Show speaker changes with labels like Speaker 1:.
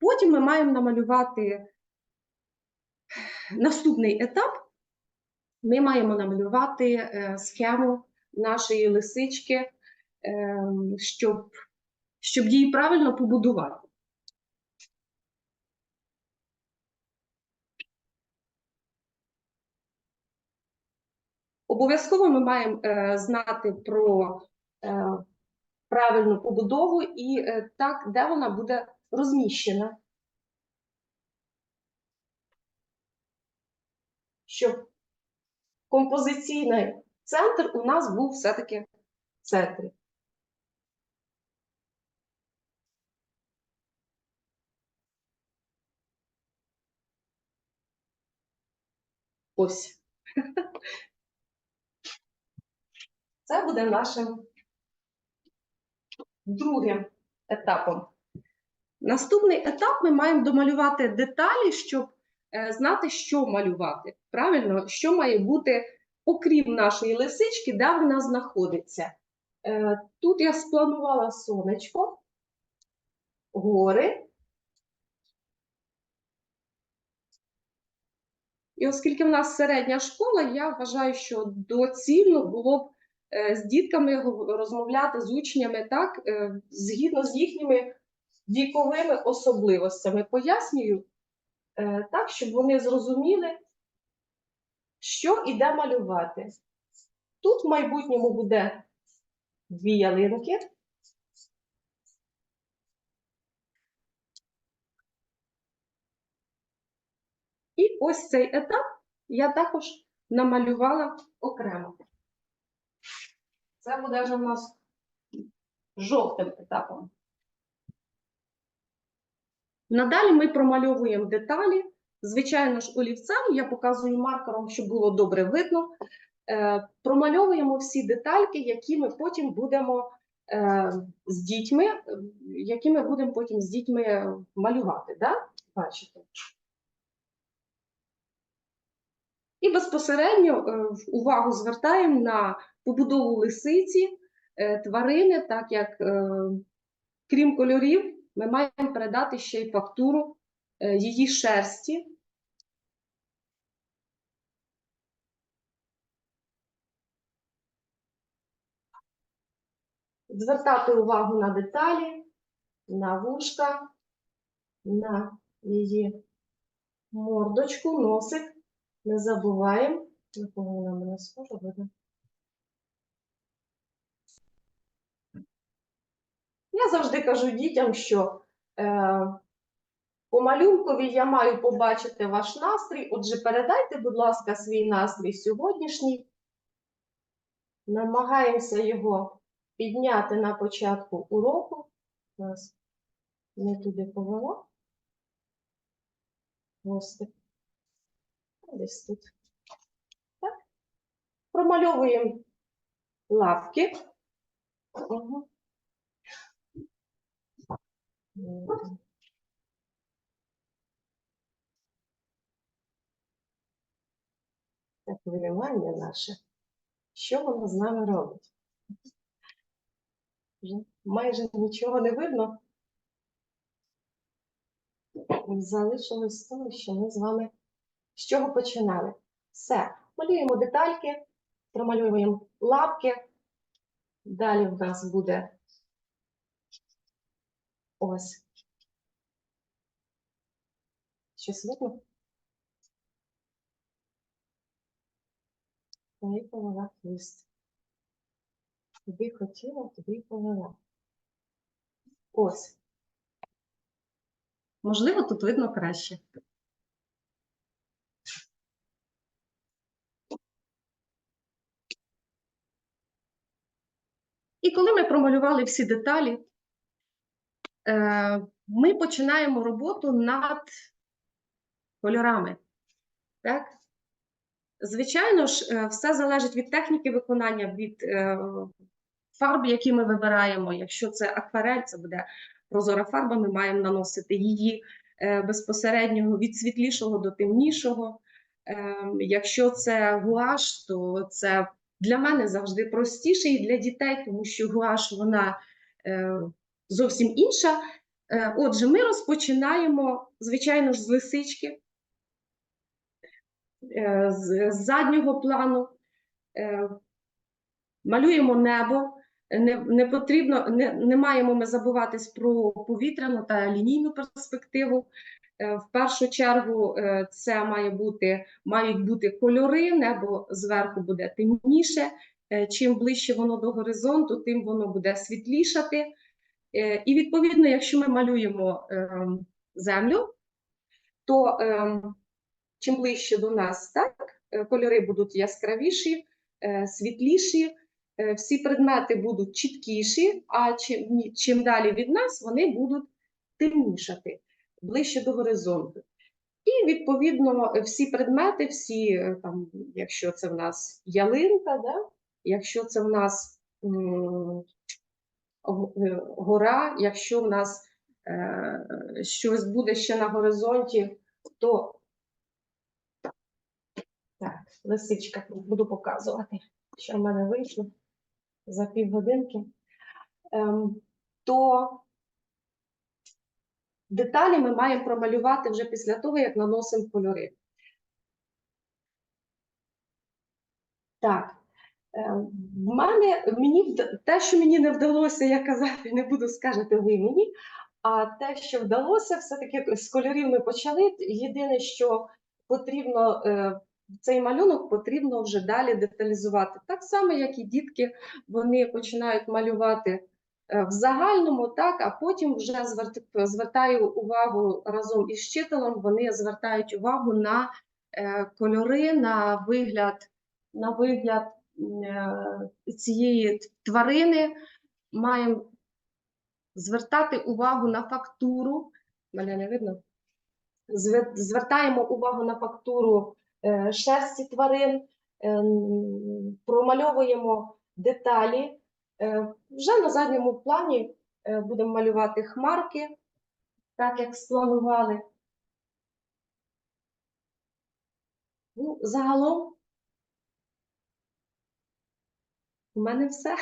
Speaker 1: Потім ми маємо намалювати наступний етап. Ми маємо намалювати е, схему нашої лисички, е, щоб, щоб її правильно побудувати. Обов'язково ми маємо е, знати про правильну побудову і так, де вона буде розміщена. Щоб композиційний центр у нас був все-таки в центрі. Ось. Це буде нашим другим етапом. Наступний етап ми маємо домалювати деталі, щоб е, знати, що малювати. Правильно, що має бути, окрім нашої лисички, де вона знаходиться. Е, тут я спланувала сонечко, гори. І оскільки в нас середня школа, я вважаю, що доцільно було б е, з дітками розмовляти з учнями так, згідно з їхніми віковими особливостями. Пояснюю е, так, щоб вони зрозуміли, що і де малювати. Тут в майбутньому буде дві ялинки. І ось цей етап я також намалювала окремо. Це буде вже в нас жовтим етапом. Надалі ми промальовуємо деталі. Звичайно ж, олівцем я показую маркером, щоб було добре видно. Е, промальовуємо всі детальки, які ми потім будемо е, з дітьми, е, які ми будемо потім з дітьми малювати. Да? Бачите? І безпосередньо увагу звертаємо на побудову лисиці, тварини, так як крім кольорів, ми маємо передати ще й фактуру е, її шерсті. Звертати увагу на деталі, на вушка, на її мордочку, носик. Не забуваємо, не повинна мене схоже видно. Я завжди кажу дітям, що е, по малюнкові я маю побачити ваш настрій. Отже, передайте, будь ласка, свій настрій сьогоднішній. Намагаємося його підняти на початку уроку. Нас не туди повела. Гостик. Десь тут. Так. Промальовуємо лапки. Угу. Так, хвилювання наше. Що воно з нами робить? Майже нічого не видно. Залишилось того, що ми з вами з чого починали. Все. Малюємо детальки, промалюємо лапки. Далі в нас буде ось. Щось видно? Тобі повела хвіст. Тобі хотіла, тобі повела. Ось. Можливо, тут видно краще. І коли ми промалювали всі деталі, ми починаємо роботу над кольорами. Так? Звичайно ж, е, все залежить від техніки виконання, від е, фарб, які ми вибираємо. Якщо це акварель, це буде прозора фарба, ми маємо наносити її е, безпосередньо від світлішого до темнішого. Е, Якщо це гуаш, то це для мене завжди простіше і для дітей, тому що гуаш вона е, зовсім інша Е, Отже, ми розпочинаємо, звичайно ж, з лисички, е, з заднього плану. Е, Малюємо небо. Не, не потрібно, не, не маємо ми забуватись про повітряну та лінійну перспективу. В першу чергу це має бути, мають бути кольори, небо зверху буде темніше. Чим ближче воно до горизонту, тим воно буде світлішати. Е, І відповідно, якщо ми малюємо ем, землю, то ем, чим ближче до нас, так, е, кольори будуть яскравіші, е, світліші, всі предмети будуть чіткіші, а чим, чим далі від нас, вони будуть темнішати, ближче до горизонту. І відповідно всі предмети, всі там, якщо це в нас ялинка, да? якщо це в нас гора, якщо в нас е, щось буде ще на горизонті, то так, лисичка буду показувати, що в мене вийшло за півгодинки. Ем, то деталі ми маємо промалювати вже після того, як наносимо кольори. Так. Ем, В мене мені те, що мені не вдалося, я казати не буду, скажете ви мені. А те, що вдалося, все-таки з кольорів ми почали. Єдине, що потрібно е, цей малюнок потрібно вже далі деталізувати. Так само, як і дітки, вони починають малювати е, в загальному, так, а потім вже звертаю увагу разом із вчителем, вони звертають увагу на е, кольори, на вигляд, на вигляд е, цієї тварини. Маємо звертати увагу на фактуру. Мене не видно. Звертаємо увагу на фактуру е, шерсті тварин, ем, промальовуємо деталі. Е, Вже на задньому плані е, будемо малювати хмарки, так як спланували. Ну, загалом у мене все.